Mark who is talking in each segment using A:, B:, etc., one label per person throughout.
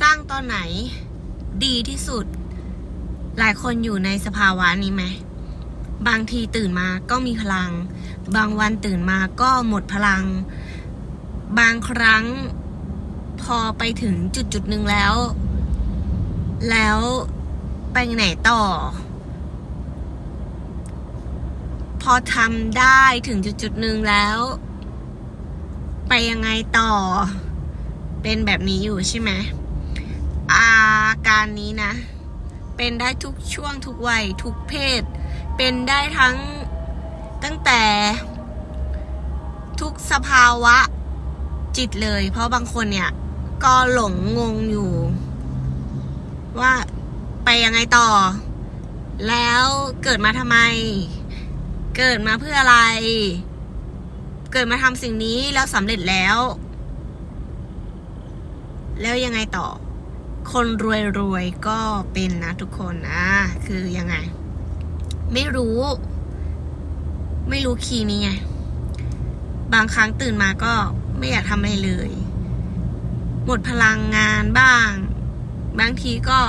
A: สร้างตอนไหนดีที่สุด หลายคนอยู่ในสภาวะนี้ไหม บางทีตื่นมาก็มีพลัง บางวันตื่นมาก็หมดพลัง บางครั้งพอไปถึงจุดจุดหนึ่งแล้ว แล้วไปไหนต่อ พอทำได้ถึงจุดจุดหนึ่งแล้ว ไปยังไงต่อ เป็นแบบนี้อยู่ใช่ไหม อาการนี้นะ เป็นได้ทุกช่วงทุกวัยทุกเพศ เป็นได้ทั้งตั้งแต่ทุกสภาวะจิตเลย เพราะบางคนเนี่ยก็หลงงงอยู่ ว่าไปยังไงต่อ แล้วเกิดมาทำไม เกิดมาเพื่ออะไร เกิดมาทำสิ่งนี้แล้วสำเร็จแล้ว แล้วยังไงต่อ คนรวยๆก็เป็นนะทุกคนนะคือยังไง ไม่รู้ ไม่รู้คีย์นี้ไง บางครั้งตื่นมาก็ไม่อยากทำอะไรเลย หมดพลังงานบ้าง บางทีก็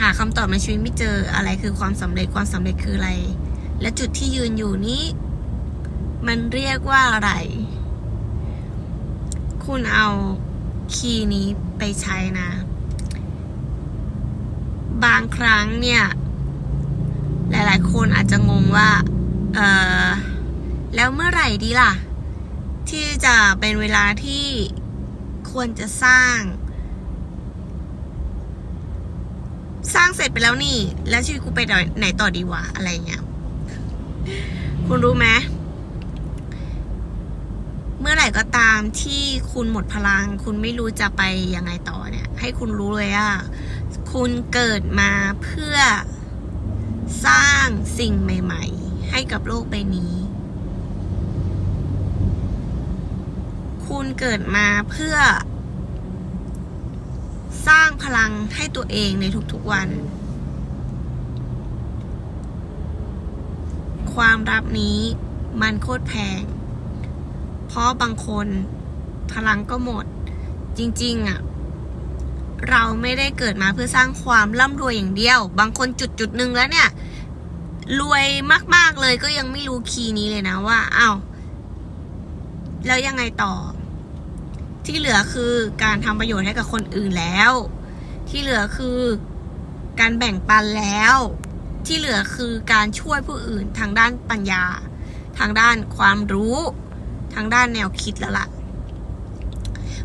A: หาคำตอบในชีวิตไม่เจออะไรคือความสำเร็จความสำเร็จคืออะไร และจุดที่ยืนอยู่นี้ มันเรียกว่าอะไร คุณเอา คีย์นี้ไปใช้นะ บางครั้งเนี่ย หลายๆ คนอาจจะงงว่า เออแล้วเมื่อไหร่ดีล่ะ ที่จะเป็นเวลาที่ควรจะสร้าง สร้างเสร็จไปแล้วนี่ แล้วชีวิตกูไปไหนต่อดีวะอะไรเงี้ย คุณรู้ไหม เมื่อไหร่ก็ตามที่คุณหมดพลัง คุณไม่รู้จะไปยังไงต่อเนี่ย ให้คุณรู้เลยว่าคุณเกิดมาเพื่อสร้างสิ่งใหม่ ๆ ให้กับโลกใบนี้ คุณเกิดมาเพื่อ สร้างพลังให้ตัวเองในทุกๆวัน ความรับนี้มันโคตรแพง เพราะบางคนพลังก็หมด จริง ๆอะ เราไม่ได้เกิดมาเพื่อสร้างความร่ำรวยอย่างเดียว บางคนจุดจุดหนึ่งแล้วเนี่ย รวยมาก ๆ เลยก็ยังไม่รู้คีย์นี้เลยนะว่าอ้าวแล้วยังไงต่อ ที่เหลือคือการทำประโยชน์ให้กับคนอื่นแล้ว ที่เหลือคือการแบ่งปันแล้ว ที่เหลือคือการช่วยผู้อื่นทางด้านปัญญา ทางด้านความรู้ ทางด้านแนวคิดแล้วล่ะ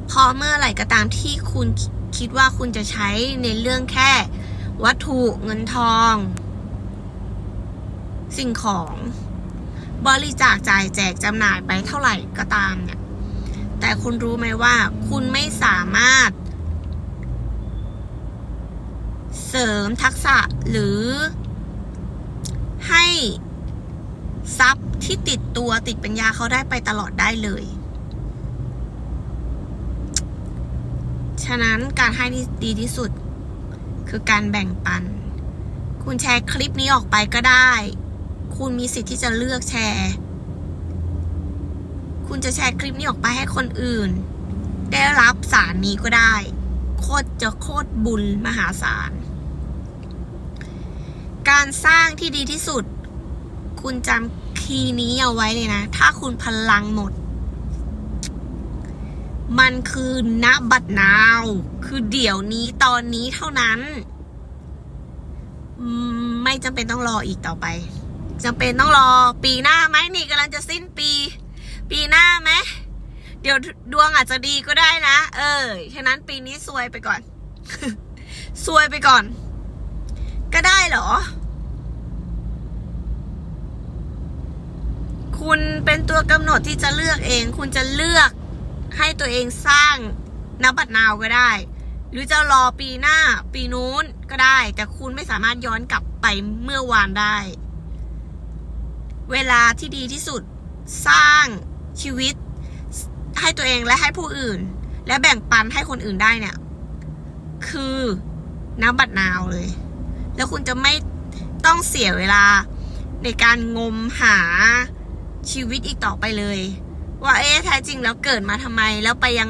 A: พอเมื่อไหร่ก็ตามที่คุณคิดว่าคุณจะใช้ในเรื่องแค่ วัตถุเงินทอง สิ่งของ บริจาคจ่ายแจกจำหน่ายไปเท่าไหร่ก็ตามเนี่ย แต่คุณรู้ไหมว่า คุณไม่สามารถ เสริมทักษะหรือ ให้ ทรัพย์ที่ติดตัวติดปัญญาเขาได้ไปตลอดได้เลย ฉะนั้นการให้ที่ดีที่สุด คือการแบ่งปัน คุณแชร์คลิปนี้ออกไปก็ได้ คุณมีสิทธิ์ที่จะเลือกแชร์ คุณจะแชร์คลิปนี้ออกไปให้คนอื่น ได้รับสารนี้ก็ได้ โคตรจะโคตรบุญมหาศาลการสร้างที่ดีที่สุด คุณจำ คีย์นี้เอาไว้เลยนะ ถ้าคุณพลังหมด มันคือณบัดนาว คือเดี๋ยวนี้ตอนนี้เท่านั้น ไม่จำเป็นต้องรออีกต่อไปจำเป็นต้องรอ ปีหน้าไหมนี่กำลังจะสิ้นปี ปีหน้าไหมเดี๋ยวดวงอาจจะดีก็ได้นะ เออ ฉะนั้นปีนี้ซวยไปก่อน ซวยไปก่อน ก็ได้เหรอ คุณเป็นตัวกำหนดที่จะเลือกเอง คุณจะเลือกให้ตัวเองสร้างนับบัตรนาวก็ได้ หรือจะรอปีหน้าปีนู้นก็ได้ แต่คุณไม่สามารถย้อนกลับไปเมื่อวานได้ เวลาที่ดีที่สุดสร้างชีวิต ให้ตัวเองและให้ผู้อื่น และแบ่งปันให้คนอื่นได้เนี่ย คือน้ำบัตรนาวเลย แล้วคุณจะไม่ต้องเสียเวลาในการงมหา ชีวิตอีกต่อไปเลย ว่าเอ๊ะแท้จริงแล้วเกิดมาทำไมแล้วไปยัง